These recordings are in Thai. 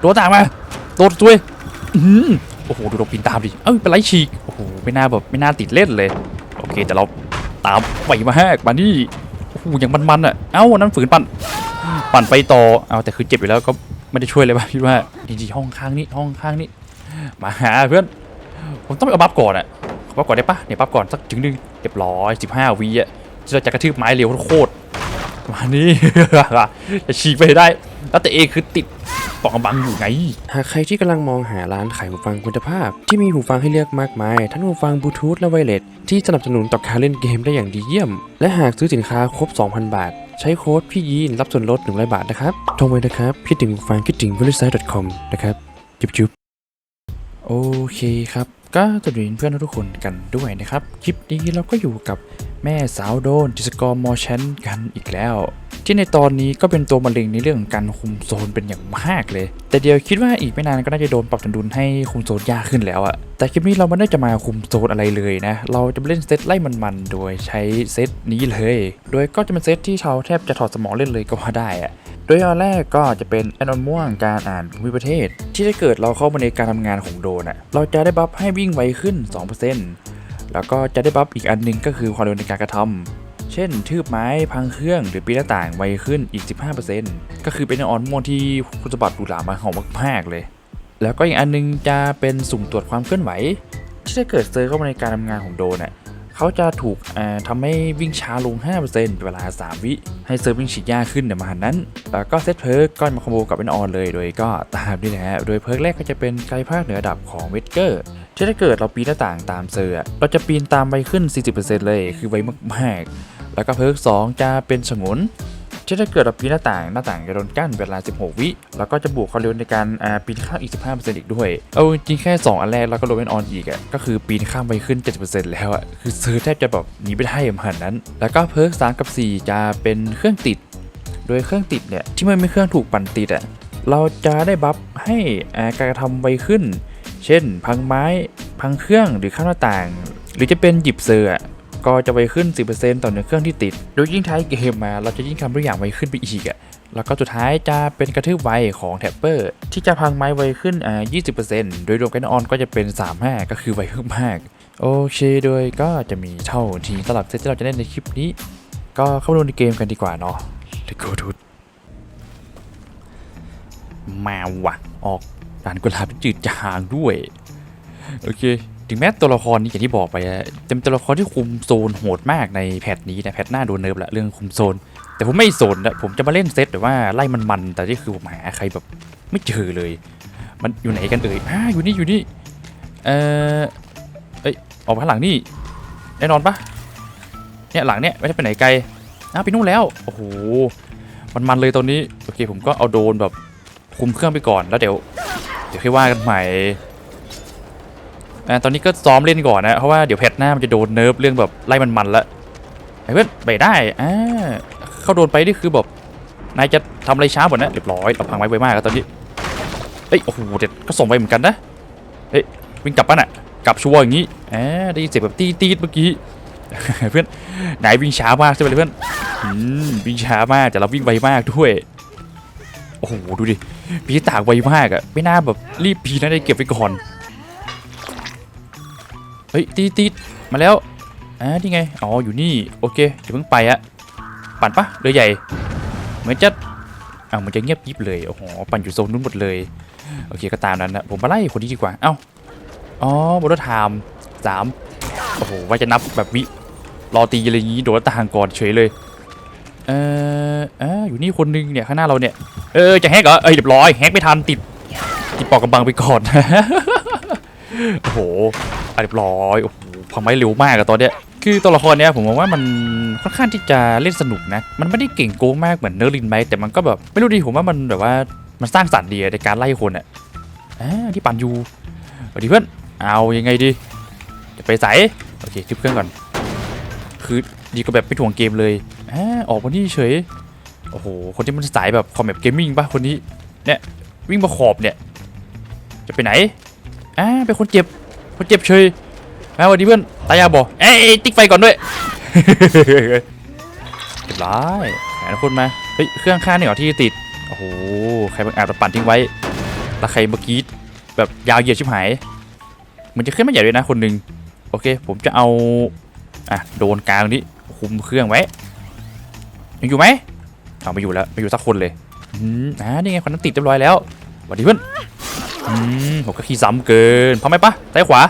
โดนต่างมาโดนช่วยอือโอ้โห ดูเราปีนตามดิ เอ้ยเป็นไรฉีก โอ้โห ไม่น่าแบบไม่น่าติดเล่นเลย โอเค แต่เราตามไปมาแฮกมานี่โอ้โหอย่างมันๆอะ เอ้านั่นฝืนปั่น ปั่นไปต่อ เอาแต่คือเจ็บอยู่แล้วก็ไม่ได้ช่วยเลยว่ะพี่ว่านี่ห้องข้างนี้ห้องข้างนี้ มาหาเพื่อน ผมต้องไปเอาบัฟก่อนอะขอบัฟก่อนได้ปะเนี่ยบัฟก่อนสักถึงหนึ่งเรียบร้อยสิบห้าวีอะที่เราจะกระทืบไม้เร็วโคตรมานี่จะฉีกไปได้แล้วแต่เอคือติดปอกกบังอยู่ไง หากใครที่กำลังมองหาร้านขายหูฟังคุณภาพ ที่มีหูฟังให้เลือกมากมาย ทั้งหูฟังบลูทูธและไวเลสที่สนับสนุนต่อการเล่นเกมได้อย่างดีเยี่ยม และหากซื้อสินค้าครบ 2,000 บาท ใช้โค้ดพี่ยีนรับส่วนลด100บาทนะครับโทรไปนะครับคิดถึงหูฟังคิดถึงบริษัท .com นะครับจุ๊บจุ๊บโอเคครับ ก็สวัสดีเพื่อนทุกคนกันด้วยนะครับ คลิปนี้เราก็อยู่กับแม่สาวโดนจิสกอร์มอชันกันอีกแล้ว ที่ในตอนนี้ก็เป็นตัวมะเร็งในเรื่องการคุมโซนเป็นอย่างมากเลย แต่เดียวคิดว่าอีกไม่นานก็น่าจะโดนปรับสมดุลให้คุมโซนยากขึ้นแล้วอะแต่คลิปนี้เราไม่ได้จะมาคุมโซนอะไรเลยนะ เราจะเล่นเซตไล่มันๆ โดยใช้เซตนี้เลย โดยก็จะเป็นเซตที่ชาวแทบจะถอดสมองเล่นเลยก็ว่าได้อะ โดยอันแรกก็จะเป็นแอนอนม่วงการอ่านภูมิประเทศ ที่ถ้าเกิดเราเข้ามาในการทำงานของโดนอะเราจะได้บัฟให้วิ่งไวขึ้น 2%แล้วก็จะได้บัฟอีกอันหนึงก็คือความเร็วในการกระทำเช่นทืบไม้พังเครื่องหรือปีหน้าต่างไวขึ้นอีก 15%ก็คือเป็นอนออนม่วงที่คุณสมบัติดูหลามาหอมมากๆเลย แล้วก็อีกอันหนึงจะเป็นสุ่มตรวจความเคลื่อนไหว ที่ถ้าเกิดเซอร์เข้ามาในการทำงานของโดนอะ เขาจะถูกทำทำให้วิ่งช้าลง5%เป็นเวลา 3 วิ ให้เซิร์ฟวิ่งฉีดยาขึ้นเดี๋ยวมาณนั้น แล้วก็เซตเพิร์กก็มาคอมโบกับเป็นออนเลย โดยก็ตามนี่แหละฮะโดยเพิร์กแรกก็จะเป็นไกลภาคเหนือดับของเวทเกอร์ที่ถ้าเกิดเราปีนหน้าต่างตามเซอร์อเราจะปีนตามไปขึ้น 40%เลยคือไวมากๆ แล้วก็เพิร์ก2จะเป็นฉงน ที่ถ้าเกิดเราปีนหน้าต่างหน้าต่างจะโดนกั้นเวลา 16 วิ แล้วก็จะบวกความเร็วในการปีนข้ามอีก 15%อีกด้วย เอาจริงแค่ 2 อันแรกแล้วก็โดนเป็นออนอีกอะก็คือปีนข้ามไปขึ้น 70%แล้วอะคือซื้อแทบจะแบบหนีไม่ได้ขนาดนั้น แล้วก็เพิร์ก3กับ 4 จะเป็นเครื่องติด โดยเครื่องติดเนี่ยที่มันไม่เครื่องถูกปั่นติดอะเราจะได้บัฟให้การกระทำไวขึ้น เช่น พังไม้ พังเครื่องหรือข้ามหน้าต่าง หรือจะเป็นหยิบเซอร์อะ ก็จะไวขึ้น 10%ต่อหนึ่งเครื่องที่ติด โดยยิ่งท้ายเกมมาเราจะยิ่งทำทุกอย่างไวขึ้นไปอีกอะแล้วก็สุดท้ายจะเป็นกระทืบไวของแท็ปเปอร์ ที่จะพังไม้ไวขึ้นอ่า20%โดยรวมกันออนก็จะเป็น 35 ก็คือไวขึ้นมาก โอเคโดยก็จะมีเท่าทีสำหรับเซตที่เราจะเล่นในคลิปนี้ ก็เข้าดูในเกมกันดีกว่าเนาะ Let's go dude มาว่ะออกด่านกุหลาบจืดจางด้วย โอเค ถึงแม้ตัวละครนี้อย่างที่บอกไปอะจะเป็นตัวละครที่คุมโซนโหดมากในแพทนี้นะแพทหน้าโดนเนิร์ฟละเรื่องคุมโซน แต่ผมไม่โซนนะผมจะมาเล่นเซตแต่ว่าไล่มันมันๆแต่ที่คือผมหาใครแบบไม่เจอเลย มันอยู่ไหนกันเอ่ยอ่าอยู่นี่อยู่นี่เออเอ้ยออกมาข้างหลังนี่แน่นอนปะเนี่ยหลังเนี่ยไม่ได้ไปไหนไกลอ้าวไปนู่นแล้วโอ้โหมันมันเลยตอนนี้โอเคผมก็เอาโดนแบบคุมเครื่องไปก่อนแล้วเดี๋ยว เดี๋ยวค่อยว่ากันใหม่ อ่าตอนนี้ก็ซ้อมเล่นก่อนนะ เพราะว่าเดี๋ยวแพทหน้ามันจะโดนเนิร์ฟเรื่องแบบไล่มันมันๆละไอ้เพื่อนไปได้อ่าเข้าโดนไปนี่คือแบบนายจะทำอะไรช้าหมดนะเรียบร้อยเราพังไว้ไวมากแล้วตอนนี้เอ้ยโอ้โหเด็ดก็ส่งไปเหมือนกันนะเฮ้ยวิ่งกลับป่ะน่ะกลับชัวร์อย่างงี้อ่าได้ยินเสียงแบบตีตีดเมื่อกี้เพื่อนนายวิ่งช้ามากใช่ไหมเพื่อนอืมวิ่งช้ามากแต่เราวิ่งไวมากด้วยโอ้โหดูดิปีตากไวมากอะไม่น่าแบบรีบพีนะได้เก็บไว้ก่อน ฮ้ยตีตีมาแล้วอ่าที่ไงอ๋ออยู่นี่โอเคเดี๋ยวเพิ่งไปอะปั่นปะเรือใหญ่เหมือนจะอ้าวมันจะเงียบยิบเลยโอ้โหปั่นอยู่โซนนู้นหมดเลยโอเคก็ตามนั้นนะผมมาไล่คนนี้ดีกว่าเอ้าอ๋อบอลไทม์สามโอ้โหว่าจะนับแบบวิรอตีอะไรอย่างงี้โดดต่างก่อนเฉยเลยเอ่อออยู่นี่คนนึงเนี่ยข้างหน้าเราเนี่ยเออจะแฮกเหรอเอ้ยเรียบร้อยแฮกไม่ทันติดติดปอกกำบังไปก่อนโอ้โห เรียบร้อยโอ้โหพอไม่เร็วมากอะตอนเนี้ยคือตัวละครเนี้ยผมมองว่ามันค่อนข้างที่จะเล่นสนุกนะ มันไม่ได้เก่งโกงมากเหมือนเนอร์ลินไหมแต่มันก็แบบไม่รู้ดิผมว่ามันแบบว่ามันสร้างสรรค์ดีอะในการไล่คนอะอ่าที่ปั่นอยู่สวัสดีเพื่อนเอายังไงดีจะไปใส่โอเคคลิปเครื่องก่อน คือดีก็แบบไม่ถ่วงเกมเลยอ่าออกมานี่เฉยโอ้โหคนที่มันสายแบบคอมแบบเกมมิ่งป่ะคนนี้เนี่ยวิ่งมาขอบเนี่ยจะไปไหนอ่าเป็นคนเจ็บ คนเจ็บเฉยมาวันนี้เพื่อนตายาบอกเอ้ยติ๊กไฟก่อนด้วยเรียบร้อยแหมทุกคนมา เฮ้ย เครื่องข้างนี่เหรอที่ติด โอ้โห ใครบางอาจจะปั่นทิ้งไว้ตะใครเมื่อกี้แบบยาวเหยียดชิบหาย มันจะขึ้นมาใหญ่เลยนะคนหนึ่งโอเค ผมจะเอา อะ โดนกลางนี้คุมเครื่องไว้ ยังอยู่ไหมเอาไม่อยู่แล้วไม่อยู่สักคนเลย อืมอ่านี่ไงคนนั้นติดเรียบร้อยแล้วสวัสดีเพื่อน อืมผมก็ขี้ซ้ำเกินพร้อมไหมปะซ้ายขวา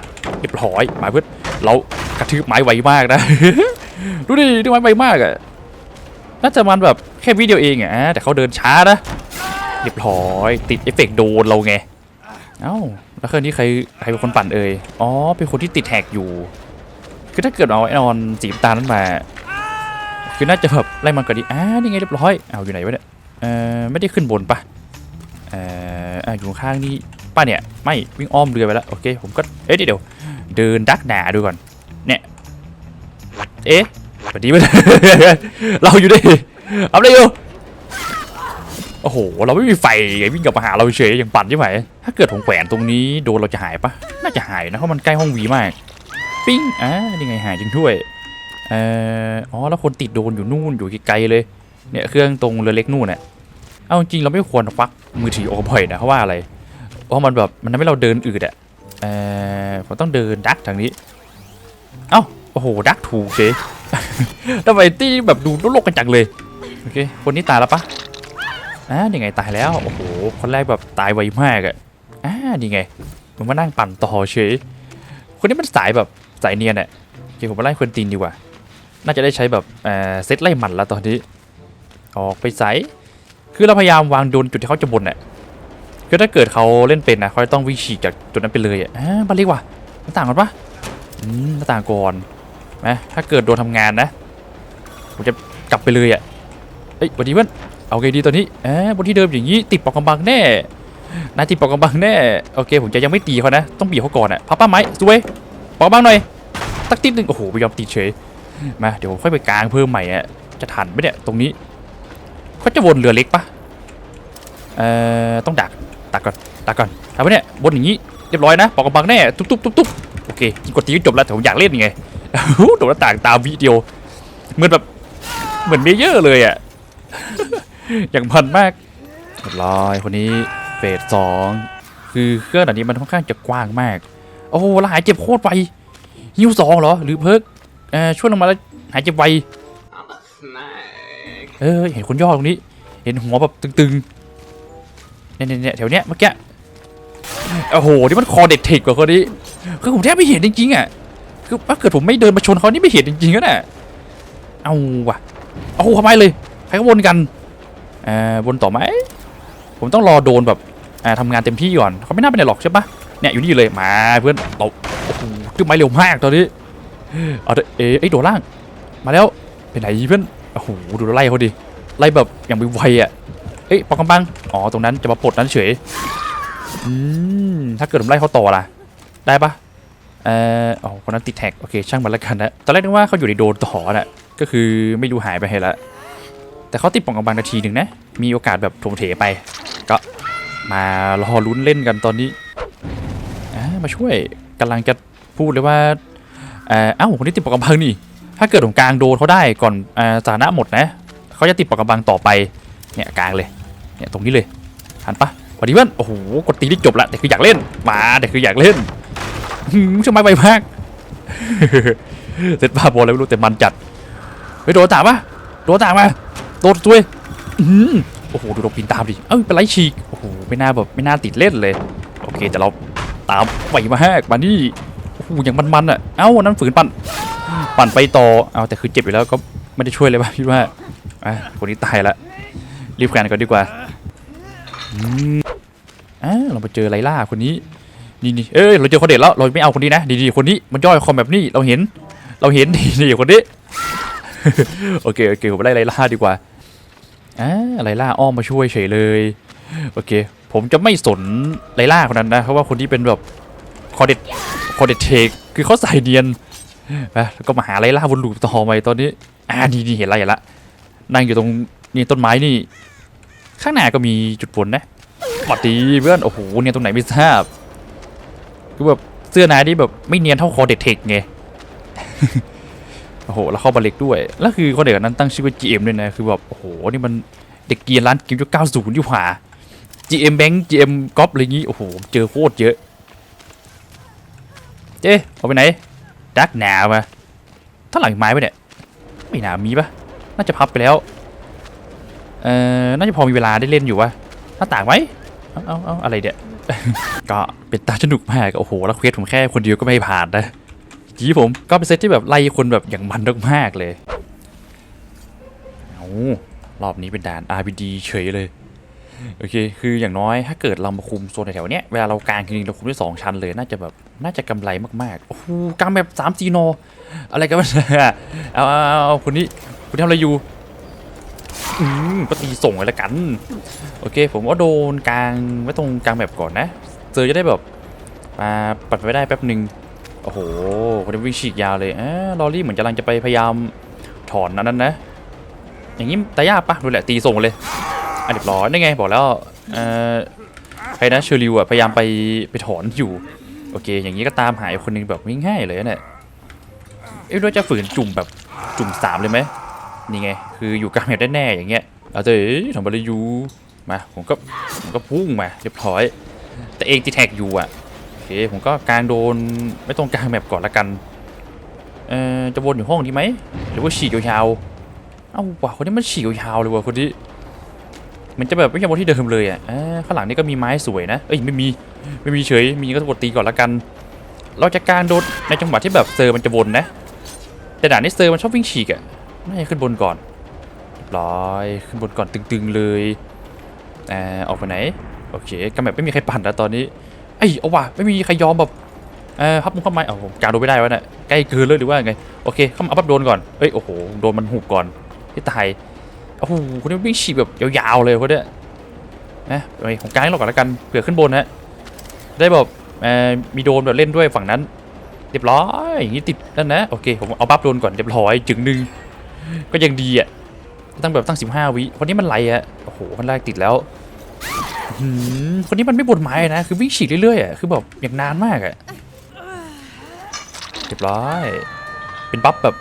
เรียบร้อยมาเพื่อนเรากระทืบไม้ไวมากนะ ดูดิดูไม้ไวมากอะน่าจะมันแบบแค่วิดีโอเองอะแต่เขาเดินช้านะเรียบร้อยติดเอฟเฟกต์โดนเราไงเอ้าแล้วเครื่องนี้ใครใครเป็นคนปั่นเอ่ยอ๋อเป็นคนที่ติดแท็กอยู่ คือถ้าเกิดเอาไอ้นอนสีตาลนั้นมา คือน่าจะแบบไล่มันก่อนดีอ่านี่ไงเรียบร้อยเอาอยู่ไหนวะเนี่ยเอ่อไม่ได้ขึ้นบนปะเอ่ออะอยู่ข้างนี่ ป้าเนี่ย ไม่วิ่งอ้อมเรือไปแล้วโอเคผมก็เอ๊ะเดี๋ยวเดินดักหนาดูก่อนเนี่ยเอ๊ะสวัสดีมันเราอยู่ดิเอาได้อยู่โอ้โห เราไม่มีไฟวิ่งกลับมาหาเราเฉยอย่างปั่นใช่ไหมถ้าเกิดผมแขวนตรงนี้โดนเราจะหายปะน่าจะหายนะเพราะมันใกล้ห้องวีมาก ปิ้งอ่านี่ไงหายจริงด้วยเอ่ออ๋อแล้วคนติดโดนอยู่นู่นอยู่ไกลๆเลยเนี่ยเครื่องตรงเรือเล็กนู่นน่ะเอาจริงเราไม่ควรควักมือถือออกบ่อยนะเพราะว่าอะไร เพราะมันแบบมันทำให้เราเดินอืดอะเอ่อผมต้องเดินดักทางนี้ เอ้าโอ้โหดักถูกเจ๊ทำไมตี้แบบดูโลกกันจังเลยโอเคคนนี้ตายแล้วปะอ่านี่ไงตายแล้วโอ้โหคนแรกแบบตายไวมากอะอ่านี่ไงมันมานั่งปั่นต่อเฉยคนนี้มันสายแบบสายเนียนอะโอเคผมมาไล่ควนตีนดีกว่า น่าจะได้ใช้แบบเอ่อเซตไล่หมันแล้วตอนนี้ ออกไปใสคือเราพยายามวางโดนจุดที่เขาจะบนน่ะ คือถ้าเกิดเขาเล่นเป็นนะเขาจะต้องวิ่งฉีกจากจุดนั้นไปเลยอะบ้านล็กว่ะหน้าต่างก่อนปะอืมหน้าต่างก่อนนะถ้าเกิดโดนทำงานนะผมจะกลับไปเลยอะเอ้ยวันนี้เพื่อนเอาไงดีตอนนี้เออบนที่เดิมอย่างนี้ติดปอกกำบังแน่นายติดปอกกำบังแน่โอเค ผมจะยังไม่ตีเขานะ ต้องบีบเขาก่อนอะพับป้าไม้สวยปอกกำบังหน่อยตักติดหนึ่งโอ้โหไม่ยอมติดเฉยมาเดี๋ยวผมค่อยไปกลางเพิ่มใหม่อะจะทันไหมเนี่ยตรงนี้เขาจะวนเรือเล็กปะเอ่อต้องดัก กก่อนดักก่อนทำไมเนี่ยวนอย่างนี้เรียบร้อยนะปอกกำบังแน่ตุ๊บตุ๊บตุ๊บตุ๊บโอเคกินกดตีก็จบแล้วแต่ผมอยากเล่นไงโดดหน้าต่างตามวิดีโอเหมือนแบบเหมือนเมเยอร์เลยอะอย่างพันมากเรียบร้อยคนนี้เฟสสองคือเครื่องอันนี้มันค่อนข้างจะกว้างมาก โอ้โหแล้วหายเจ็บโคตรไวฮิวสองเหรอ หรือเพิร์กเอ่อช่วยลงมาแล้วหายเจ็บไวเออเห็นคนย่อตรงนี้ เห็นหัวแบบตึงๆ เนี่ยเนี่ยแถวเนี้ยเมื่อกี้โอ้โหนี่มันคอเด็ดเทคกว่าคนนี้คือผมแทบไม่เห็นจริงๆอะคือถ้าเกิดผมไม่เดินมาชนเขานี่ไม่เห็นจริงๆก็น่ะเอาว่ะเอาเข้าไปเลยใครก็วนกันเอ่อวนต่อไหมผมต้องรอโดนแบบอ่าทำงานเต็มที่ก่อนเขาไม่น่าเป็นไรหรอกใช่ปะเนี่ยอยู่นี่เลยมาเพื่อนเราโอ้โหขึ้นไม้เร็วมากตอนนี้เอาเถอะเอ๊ะไอ้ยโดดล่าง มาแล้วไปไหนเพื่อนโอ้โหดูไล่เขาดิไล่แบบอย่างไวๆอะ เอ้ยปอกกำบังอ๋อตรงนั้นจะมาปลดนั้นเฉยอืมถ้าเกิดผมไล่เขาต่อล่ะ ได้ปะเอ่ออ๋อคนนั้นติดแท็กโอเคช่างมันละกันนะตอนแรกนึกว่าเขาอยู่ในโดนต่อน่ะก็คือไม่รู้หายไปให้ละแต่เขาติดปอกกำบังนาทีหนึ่งนะ มีโอกาสแบบโถมเถไป ก็มารอลุ้นเล่นกันตอนนี้มาช่วยกำลังจะพูดเลยว่าเอ่ออ้าคนนี้ติดปอกกำบังนี่ ถ้าเกิดผมกลางโดนเขาได้ก่อนอสถานะหมดนะเขาจะติดปากกำบังต่อไปเนี่ยกลางเลย เนี่ยตรงนี้เลยทันปะสวัสดีเพื่อนโอ้โหกดตีได้จบละแต่คืออยากเล่นมาแต่คืออยากเล่นหืมช่างไม้ไปมากเสร็จบ้าบอลแล้วไม่รู้แต่มันจัดไปโดนต่างปะโดนต่างมาโดนด้วยโอ้โหดูเราปีนตามดิเอ้ยเป็นไรฉีกโอ้โหไม่น่าแบบไม่น่าติดเล่นเลย โอเคแต่เราตามไหวมากมานี่โอ้โหอย่างมันๆอะเอ้านั่นฝืนปั่นปั่นไปต่อเอาแต่คือเจ็บอยู่แล้วก็ไม่ได้ช่วยเลยป่ะพี่ว่าอะคนนี้ตายละ รีบแขวนก่อนดีกว่าอืมอ่าเราไปเจอไลล่าคนนี้นี่นี่เอ้ยเราเจอคนเด็ดแล้วเราไม่เอาคนนี้นะดีๆคนนี้มันย่อยคอมแบบนี้เราเห็น เราเห็นนี่คนนี้โอเคโอเคผมไล่ไลล่าดีกว่าอ่าไลล่าอ้อมมาช่วยเฉยเลยโอเค ผมจะไม่สนไลล่าคนนั้นนะเพราะว่าคนที่เป็นแบบคอเด็ดคอเด็ดเทคคือเขาใส่เนียนไปแล้วก็มาหาไลล่าวนลูปต่อไปตอนนี้อ่านี่นี่เห็นอะไรละนั่งอยู่ตรง นี่ต้นไม้นี่ ข้างหน้าก็มีจุดฝนนะหวัดดีเพื่อน โอ้โห เนี่ยตรงไหนไม่ทราบคือแบบเสื้อนายนี่แบบไม่เนียนเท่าคอเด็ดเทคไง โอ้โห แล้วเข้าบาเล็กด้วย แล้วคือคนเด็กนั้นตั้งชื่อว่า GM ด้วยนะ คือแบบ โอ้โห นี่มันเด็กเกียร์ร้านเกมยุค90ที่หว่า GM Bank GM ก๊อปอะไรงี้ โอ้โห เจอโคตรเยอะ เจ๊เอาไปไหน ดักหนาวมาถ้าหลังไม้ไปเนี่ย ไม่หนามีปะน่าจะพับไปแล้ว เอ่อน่าจะพอมีเวลาได้เล่นอยู่วะหน้าต่างไหมเอาเอาเอาอะไรเนี่ยก็เป็นตาสนุกมากโอ้โหแล้วเควสผมแค่คนเดียวก็ไม่ผ่านนะจีผมก็เป็นเซตที่แบบไล่คนแบบอย่างมันมากๆเลยเอารอบนี้เป็นด่าน RBD เฉยเลยโอเค คืออย่างน้อยถ้าเกิดเรามาคุมโซนแถวๆเนี้ยเวลาเรากางจริงๆเราคุมได้สองชั้นเลย น่าจะแบบ น่าจะกำไรมากๆ โอ้โหกางแบบสามจีโน อะไรกันวะเนี่ยเอาเอาเอาเอาคนนี้คุณทำอะไรอยู่ อืมก็ตีส่งเลยละกัน โอเค ผมว่าโดนกลางไว้ตรงกลางแบบก่อนนะ เจอจะได้แบบมาปัดไปได้แป๊บหนึ่งโอ้โหคนนี้วิ่งฉีกยาวเลยเออลอรี่เหมือนกำลังจะไปพยายามถอนอันนั้นนะ อย่างนี้ตายากปะดูแหละตีส่งเลยอะเรียบร้อยได้ไงบอกแล้วเออใครนะเชอริวอะพยายามไปไปถอนอยู่ โอเค อย่างนี้ก็ตามหายคนหนึงแบบง่ายๆเลยนะเนี่ยเอ๊ะเราจะฝืนจุ่มแบบจุ่มสามเลยไหม นี่ไง คืออยู่กลางแบบแน่ๆอย่างเงี้ยเอาเถอะทำอะไรอยู่มาผมก็ผมก็พุ่งมาเรียบร้อย แต่เองติดแท็กอยู่อะโอเคผมก็กลางโดนไม่ตรงกลางแมปก่อนละกันเอ่อจะวนอยู่ห้องนี้ไหมหรือว่าฉีกยาวๆเอ้าว่ะคนนี้มันฉีกยาวเลยว่ะคนนี้มันจะแบบไม่ใช่วนที่เดิมเลยอะเออข้างหลังนี่ก็มีไม้สวยนะเอ้ยไม่มีไม่มีเฉยมีก็กดตีก่อนละกัน เราจะกลางโดนในจังหวะที่แบบเซอร์มันจะวนนะแต่ด่านนี้เซอร์มันชอบวิ่งฉีกอะ น่าจะขึ้นบนก่อนร้อยขึ้นบนก่อนตึงๆเลยเออออกไปไหน โอเคก็แบบไม่มีใครปั่นแล้วตอนนี้ไอ้เอาว่ะไม่มีใครยอมแบบเออพับมุงเข้าไม้เอาผมกางโดนไม่ได้วะเนี่ยใกล้เกินเลยหรือว่าไงโอเคเข้ามาเอาพับโดนก่อนเอ้ยโอ้โหโดนมันหุบก่อนที่ตายโอ้โหคนนี้วิ่งฉีกแบบยาวๆเลยคนเนี้ยนะไปของกลางให้เราก่อนแล้วกันเผื่อขึ้นบนนะได้แบบเออมีโดนแบบเล่นด้วยฝั่งนั้นเรียบร้อยอย่างนี้ติดนั่นนะโอเคผมเอาบัฟโดนก่อนเรียบร้อยจึงหนึ่ง ก็ยังดีอะตั้งแบบตั้ง 15 วิคนนี้มันไหลอะโอ้โหมันแรกติดแล้วคนนี้มันไม่บนไม้นะ คือวิ่งฉีกเรื่อยๆอะคือแบบอย่างนานมากอะเรียบร้อย เป็นบัฟแบบ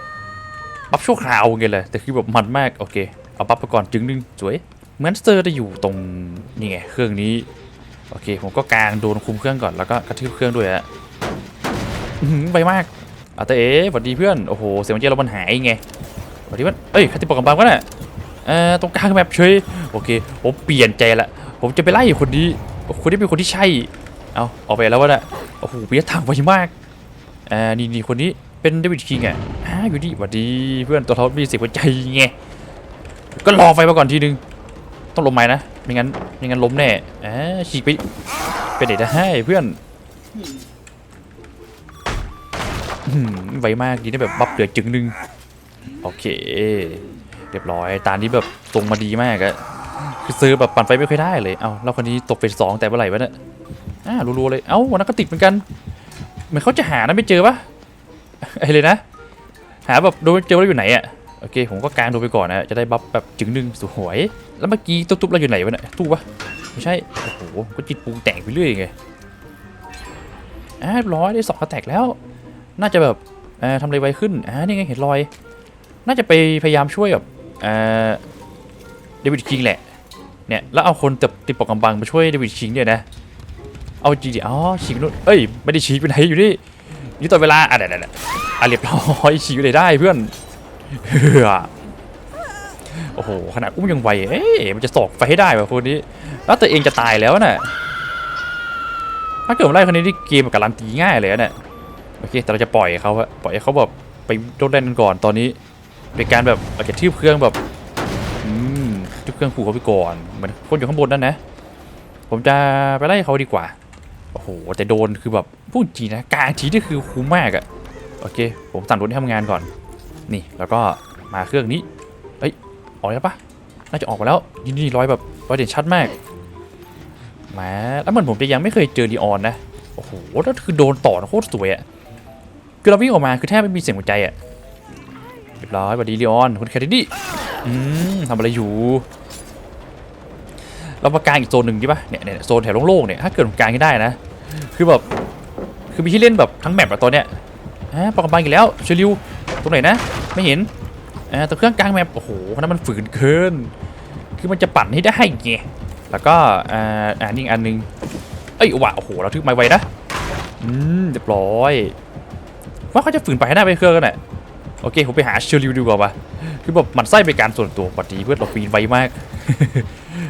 บัฟชั่วคราวไงเลย แต่คือแบบมันมากโอเค เอาบัฟไปก่อนจึงนึงสวยเหมือนสเตอร์จะอยู่ตรงนี่ไงเครื่องนี้โอเค ผมก็กางโดนคุมเครื่องก่อนแล้วก็กระทืบเครื่องด้วยอะไปมากอาแต่เอ๋สวัสดีเพื่อน โอ้โห เสียงเจเรามันหายไง สวัสดีเพื่อนเอ้ยใครติดปกกำบังวะเนี่ยเอ่อตรงกลางแบบเฉยโอเคผมเปลี่ยนใจละผมจะไปไล่คนนี้คนนี้เป็นคนที่ใช่เอาออกไปแล้ววะเนี่ยโอ้โหเปียทางไวมากอ่านี่นี่คนนี้เป็นเดวิดคิงอะอ่าอยู่ดีสวัสดีเพื่อนตัวเขามีสียงหัวใจไงก็รอไฟมาก่อนทีนึงต้องลมไหมนะไม่งั้นไม่งั้นล้มแน่อ่าฉีกไปไปเด็ดให้เพื่อนไวมากดีนะแบบบัฟเหลือจึงหนึง โอเค เรียบร้อย ตานี้แบบตรงมาดีมากอะคือซื้อแบบปั่นไฟไม่ค่อยได้เลย เอ้าแล้วคนนี้ตกเฟสสองแต่เมื่อไหร่วะเนี่ยอ่ารัวๆเลย เอ้าวันนั้นก็ติดเหมือนกัน เหมือนเขาจะหานะไม่เจอปะไอ้เลยนะ หาแบบโดนไม่เจอว่าอยู่ไหนอะโอเค ผมก็กางดูไปก่อนนะ จะได้บัฟแบบจึงหนึ่งสวย แล้วเมื่อกี้ตุ๊บๆเราอยู่ไหนวะเนี่ย ตู้ปะไม่ใช่ โอ้โห ก็จิตปรุงแต่งไปเรื่อยไงอ่าร้อยได้สองกระแตกแล้ว น่าจะแบบอ่อทำอะไรไวขึ้นอ่านี่ไงเห็นรอย น่าจะไปพยายามช่วยกับเดวิดคิงแหละ เนี่ย แล้วเอาคนติดติดปกกำบังมาช่วยเดวิดชิงเนี่ยนะ เอาจริงดิอ๋อชิงนู่นเอ้ย ไม่ได้ชิงไปไหนอยู่นี่อยู่ต่อเวลาอะเดี๋ยวเดี๋ยวอะเรียบร้อยชิงไปไหนได้เพื่อนเฮ้อโอ้โห ขนาดอุ้มยังไว เอ๊ะมันจะสอกไฟให้ได้ป่ะคนนี้ แล้วตัวเองจะตายแล้วน่ะ ถ้าเกิดมาไล่คนนี้ที่เกมแบบการันตีง่ายเลยนะเนี่ยโอเค แต่เราจะปล่อยเขาอะปล่อยให้เขาแบบไปโดนเล่นกันก่อนตอนนี้ เป็นการแบบอาจจะทืบเครื่องแบบอืมทุกเครื่องผูกเขาไปก่อนเหมือนคนอยู่ข้างบนนั่นนะ ผมจะไปไล่เขาดีกว่าโอ้โหแต่โดนคือแบบพูดจริงนะกลางทีนี่คือคุ้มมากอะโอเค ผมสั่งรถให้ทำงานก่อน นี่แล้วก็มาเครื่องนี้เอ้ยออกแล้วปะน่าจะออกมาแล้วนี่นี่รอยแบบรอยเด่นชัดมากแหมาแล้วเหมือนผมจะยังไม่เคยเจอดีออนนะโอ้โหแล้วคือโดนต่อโคตรสวยอะคือเราวิ่งออกมาคือแทบไม่มีเสียงหัวใจอะ เรียบร้อยสวัสดีลีออนคุณแคทดี้อืมทำอะไรอยู่ เรามากางอีกโซนหนึ่งใช่ปะเนี่ยเนี่ยโซนแถวโล่งๆเนี่ยถ้าเกิดผมกางให้ได้นะ คือแบบคือมีที่เล่นแบบทั้งแมปอะตอนเนี้ยอ่าปากกำบังอีกแล้วเชลิวตรงไหนนะ ไม่เห็นอ่าแต่เครื่องกลางแมปโอ้โหนั้นมันฝืนเกิน คือมันจะปั่นให้ได้ไงแล้วก็อ่าอ่านี่อันหนึงเอ้ยว่ะโอ้โหเราทึกไม้ไว้นะอืมเรียบร้อยว่าเขาจะฝืนไปให้ได้ไปเครื่องกันแหละ โอเค ผมไปหาเชอริวดีกว่าปะคือแบบหมันไส้ไปการส่วนตัวปกติเพื่อนเราปีนไวมาก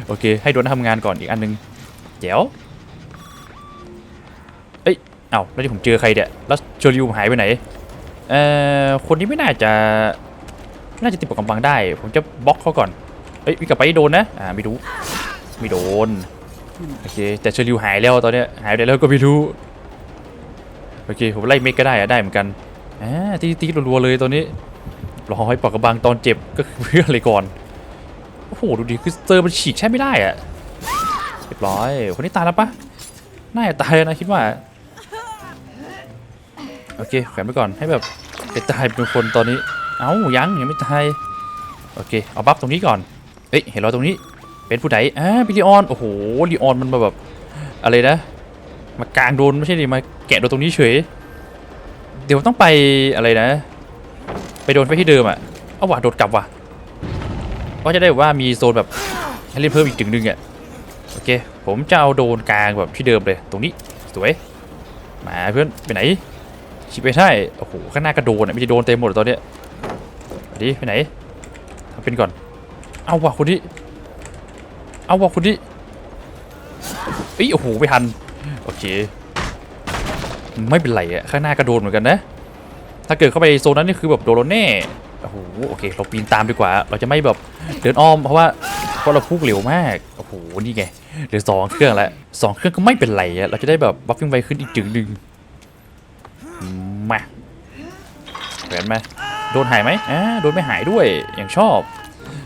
โอเค ให้โดนทำงานก่อนอีกอันหนึงเดี๋ยวเอ้ยเอ้าแล้วที่ผมเจอใครเนี่ยแล้วเชอริวหายไปไหนเอ่อคนนี้ไม่น่าจะไม่น่าจะติดปกกำบังได้ ผมจะบล็อกเขาก่อนเอ้ยวิ่งกลับไปโดนนะอ่าไม่รู้ไม่โดนโอเคแต่เชอริวหายแล้วตอนเนี้ยหายไปแล้วก็ไม่รู้โอเคผมไล่เมกก็ได้อะได้เหมือนกัน อ่าตีตีรัวๆเลยตอนนี้รอให้ปกกำบังตอนเจ็บก็คือเพื่ออะไรก่อนโอ้โหดูดิคือเซอมันฉีกใช่ไม่ได้อะเรียบร้อยคนนี้ตายแล้วปะน่าจะตายแล้วนะคิดว่าโอเคแขวนไปก่อนให้แบบไปตายเป็นคนตอนนี้ เอ้ายังยังไม่ตายโอเคเอาบัฟตรงนี้ก่อนเอ้ยเห็นเราตรงนี้เป็นผู้ใดอ่าบิลิออนโอ้โหลีออนมันมาแบบอะไรนะมากลางโดนไม่ใช่ดิมาแกะโดนตรงนี้เฉย เดี๋ยวต้องไปอะไรนะ ไปโดนไปที่เดิมอะเอาว่ะโดดกลับว่ะก็จะได้ว่ามีโซนแบบให้เล่นเพิ่มอีกจึงหนึงอะโอเค ผมจะเอาโดนกลางแบบที่เดิมเลย ตรงนี้สวยมาเพื่อนไปไหนชิบไปใช่โอ้โหข้างหน้าก็โดนอะไม่ได้โดนเต็มหมดตอนเนี้ยดิไปไหนทำเป็นก่อน เอาว่ะคนนี้เอาว่ะคนนี้เอ้ยโอ้โหไม่ทันโอเค ไม่เป็นไรอะข้างหน้าก็โดนเหมือนกันนะ ถ้าเกิดเข้าไปโซนนั้นนี่คือแบบโดนแน่โอ้โหโอเค เราปีนตามดีกว่า เราจะไม่แบบเดินอ้อมเพราะว่าเพราะเราพุ่งเร็วมากโอ้โหนี่ไงเหลือสองเครื่องแล้วสองเครื่องก็ไม่เป็นไรอะเราจะได้แบบบัฟฟิ้งไวขึ้นอีกจึงหนึ่งมาแหวนไหมโดนหายไหมอ่าโดนไม่หายด้วยอย่างชอบ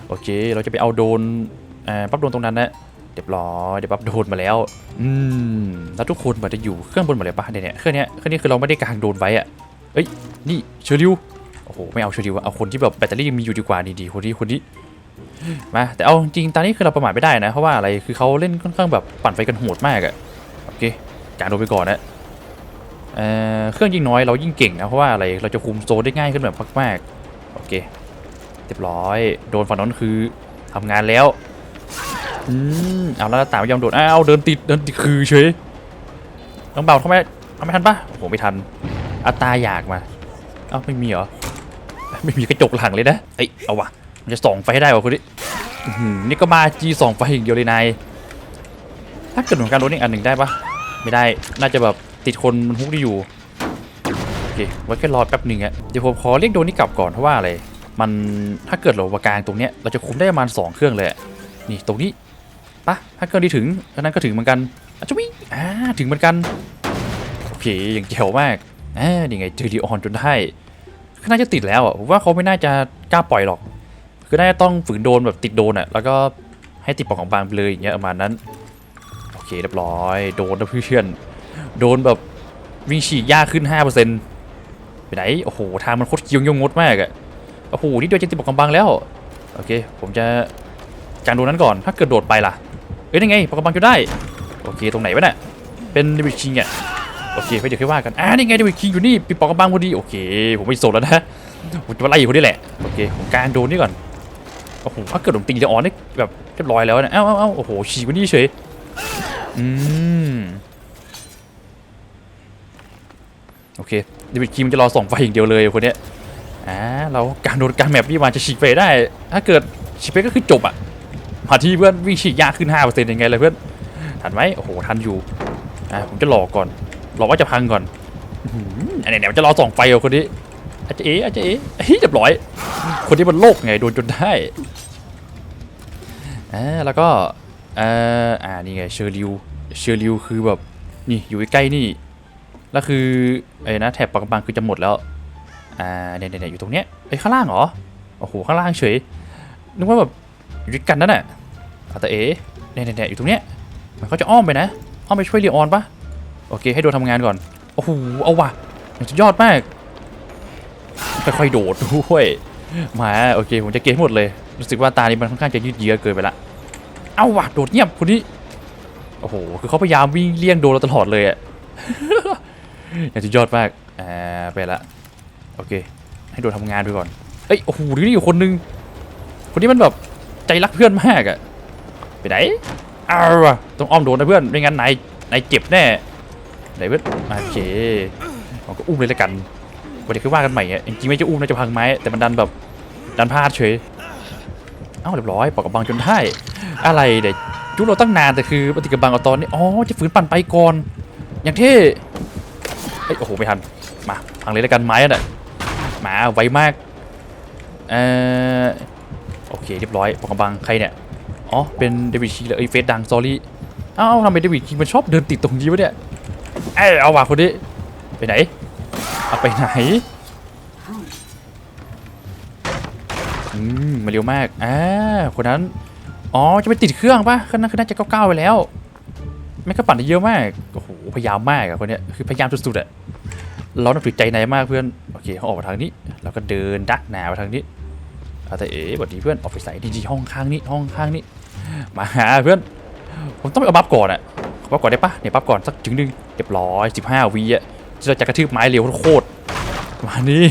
โอเค เราจะไปเอาโดนอ่าปั๊บโดนตรงนั้นนะ เรียบร้อยเดี๋ยวปั๊บโดนมาแล้ว อืม แล้วทุกคนเหมือนจะอยู่เครื่องบนหมดเลยปะเนี่ยเนี่ยเครื่องเนี้ยเครื่องนี้คือเราไม่ได้กางโดนไว้อะเอ้ย นี่เชอริว โอ้โห ไม่เอาเชอริวอะเอาคนที่แบบแบตเตอรี่มีอยู่ดีกว่านี่ดีคนที่คนที่มา แต่เอาจริงตอนนี้คือเราประมาทไม่ได้นะ เพราะว่าอะไร คือเขาเล่นค่อนข้างแบบปั่นไฟกันโหดมากอะโอเคการโดนไปก่อนนะเอ่อ เครื่องยิ่งน้อยเรายิ่งเก่งนะ เพราะว่าอะไร เราจะคุมโซนได้ง่ายขึ้นแบบมากๆ โอเค เรียบร้อย โดนฝั่งนั้นคือทำงานแล้ว อืมเอาแล้วตามยอมโดดอ้าวเดินติดเดินติดคือเฉยน้องเบาทำไมทำไม่ทันปะโอ้โหไม่ทันอาตาอยากมาเอ้าไม่มีเหรอไม่มีกระจกหลังเลยนะเอ้ยเอาวะมันจะส่องไฟให้ได้วะคนนี้นี่ก็มาจีส่องไฟอย่างเดียวเลยนายถ้าเกิดของการรถอีกอันหนึ่งได้ปะไม่ได้น่าจะแบบติดคนมันฮุกที่อยู่โอเคไว้แค่รอแป๊บหนึ่งอะเดี๋ยวผมขอเรียกโดนนี่กลับก่อนเพราะว่าอะไรมันถ้าเกิดเราวากางตรงเนี้ยเราจะคุมได้ประมาณสองเครื่องเลยนี่ตรงนี้ ปะถ้าเครื่องที่ถึงอันนั้นก็ถึงเหมือนกันอะจุ๊ยอ่าถึงเหมือนกันโอเคอย่างเจ๋วมากอ่านี่ไงเจอดีออนจนได้ก็น่าจะติดแล้วอะผมว่าเขาไม่น่าจะกล้าปล่อยหรอก คือน่าจะต้องฝืนโดนแบบติดโดนอะแล้วก็ให้ติดปอกของบางไปเลยอย่างเงี้ยประมาณนั้นโอเคเรียบร้อย โดนนะเพื่อนโดนแบบวิ่งฉีกยากขึ้น 5%ไปไหนโอ้โหทางมันโคตรเคี้ยวยงงดมากอะโอ้โหนี่เดียวจะติดปอกของบางแล้วโอเค ผมจะการโดนนั้นก่อน ถ้าเกิดโดดไปล่ะ เอ้ยนี่ไงปอกบางจะได้ โอเค ตรงไหนวะเนี่ย เป็นดิวิชิงอะ โอเคไม่เดี๋ยวค่อยว่ากัน อ่า นี่ไงเดวิดคิงอยู่นี่ปิดปอกกระบังพอดี โอเค ผมไม่สนแล้วนะผมจะมาไล่อยู่คนนี้แหละ โอเค ผมกางโดนนี่ก่อน โอ้โหถ้าเกิดผมตีจะอ่อนนี่แบบเรียบร้อยแล้วนะเอ้าเอ้าเอ้าโอ้โห ฉีกวันนี้เฉย อืม โอเคเดวิดคิงมันจะรอส่องไฟอย่างเดียวเลยคนเนี้ย อ่า เราการโดนการแมปนี่มาจะฉีกไปได้ ถ้าเกิดฉีกไปก็คือจบอะ มาที่เพื่อนวิ่งฉีกยากขึ้น5%ยังไงเลยเพื่อนทันไหมโอ้โหทันอยู่อ่าผมจะหลอกก่อนหลอกว่าจะพังก่อนอันไหนๆจะรอส่องไฟเอาคนนี้อาจจะเอ๋อาจจะเอ๋เฮ้ยเรียบร้อย คนที่มันโลกไงโดนจนได้อ่าแล้วก็เอ่ออ่านี่ไงเชอริวเชอริวคือแบบนี่อยู่ใกล้นี่แล้วคือไอ้นะแถบปากกำบังคือจะหมดแล้วอ่าเนี่ยเนี่ยๆอยู่ตรงเนี้ยไอ้ข้างล่างเหรอโอ้โหข้างล่างเฉยนึกว่าแบบ อยู่ด้วยกันนั่นแหละอาแต่เอ๋เนี่ยเนี่ยอยู่ตรงเนี้ยมันเขาจะอ้อมไปนะ อ้อมไปช่วยลีออนปะโอเค ให้โดนทำงานก่อน โอ้โห เอาว่ะมันสุดยอดมาก ค่อยๆโดดด้วยมาโอเค ผมจะเกมหมดเลย รู้สึกว่าตานี้มันค่อนข้างจะยืดเยื้อเกินไปละ เอาว่ะ โดดเงียบคนนี้ โอ้โห คือเขาพยายามวิ่งเลี่ยงโดนเราตลอดเลยอะอย่างสุดยอดมาก อ่า ไปละ โอเค ให้โดนทำงานไปก่อน เอ้ย โอ้โหนี่อยู่คนนึง คนนี้มันแบบ ใจรักเพื่อนมากอะไปไหนอ้าวว่ะต้องอ้อมโดนนะเพื่อนไม่งั้นนายนายเจ็บแน่ไหนเพื่อนโอเคเราก็อุ้มเลยละกันวันนี้คือว่ากันใหม่อะจริงๆไม่จะอุ้มนะจะพังไม้แต่มันดันแบบดันพลาดเฉยเอ้าเรียบร้อยปอกกระบังจนได้อะไรเดี๋ยวจุดเราตั้งนานแต่คือปฏิกระบังเอาตอนนี้อ๋อจะฝืนปั่นไปก่อนอย่างเท่เอ้ยโอ้โหไม่ทันมาพังเลยละกันไม้น่ะหมาไวมากเอ่อ โอเคเรียบร้อยปอกกระบังใครเนี่ย อ๋อ เป็นเดวิดคีเลยเอ้ยเฟซดังซอรี่เอ้าทำไมเดวิดคีมันชอบเดินติดตรงนี้วะเนี่ยเอ้ยเอาว่ะคนนี้ไปไหนเอาไปไหนอืมมาเร็วมากอ่าคนนั้น อ๋อ จะไปติดเครื่องปะคนนั้นคือน่าจะก้าวๆไปแล้วไม่ก็ปั่นได้เยอะมาก โอ้โห พยายามมากอะคนเนี้ย คือพยายามสุดๆอะเราหนับถือใจนมากเพื่อน โอเคเขาออกมาทางนี้แล้วก็เดินดักหนาไปทางนี้ อาแต่เอ๋บดีเพื่อนออกไปใส่ดีๆห้องข้างนี้ห้องข้างนี้มาหาเพื่อน ผมต้องไปเอาบัฟก่อนอะบัฟก่อนได้ปะเนี่ยบัฟก่อนสักจึงหนึงเรียบร้อย15วีอะที่เราจะกระทืบไม้เร็วโคตรมานี่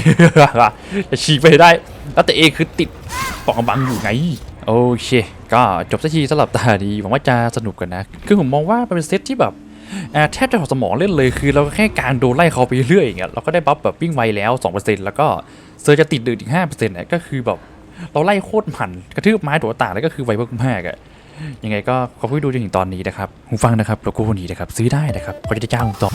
จะฉีกไปได้แล้วแต่เอคือติดปอกกำบังอยู่ไงโอเค ก็จบสักทีสำหรับตาดีหวังว่าจะสนุกกันนะ คือผมมองว่ามันเป็นเซตที่แบบแทบจะถอดสมองเล่นเลยคือเราก็แค่การโดนไล่เขาไปเรื่อยอย่างเงี้ยเราก็ได้บัฟแบบวิ่งไวแล้ว 2%แล้วก็เซอร์จะติดดืดอีก5%เนี่ยก็คือแบบ เราไล่โคตรหมันกระทืบไม้ตัวต่างแล้วก็คือไวมากๆอะยังไงก็ขอบคุณที่ดูจนถึงตอนนี้นะครับหูฟังนะครับโลโก้นี้นะครับซื้อได้นะครับเขาจะจ้างต่อ